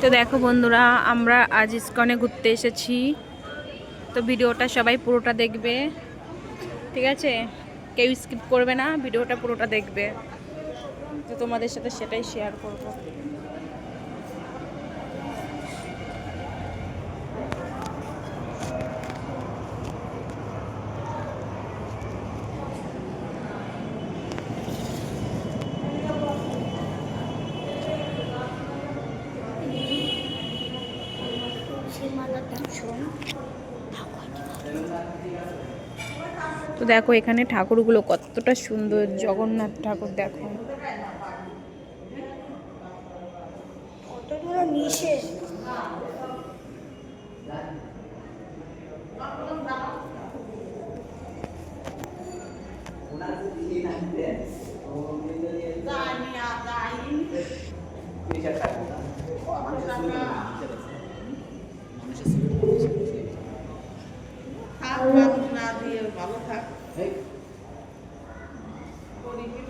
তো দেখো বন্ধুরা, আমরা আজ ইস্কনে ঘুরতে এসেছি। তো ভিডিওটা সবাই পুরোটা দেখবে। ঠিক আছে? কেউ স্কিপ করবে না, ভিডিওটা পুরোটা দেখবে। তো তোমাদের সাথে সেটাই শেয়ার করব। তো দেখো এখানে ঠাকুরগুলো কতটা সুন্দর। জগন্নাথ ঠাকুর দেখো। ভালো থাক। গরিবের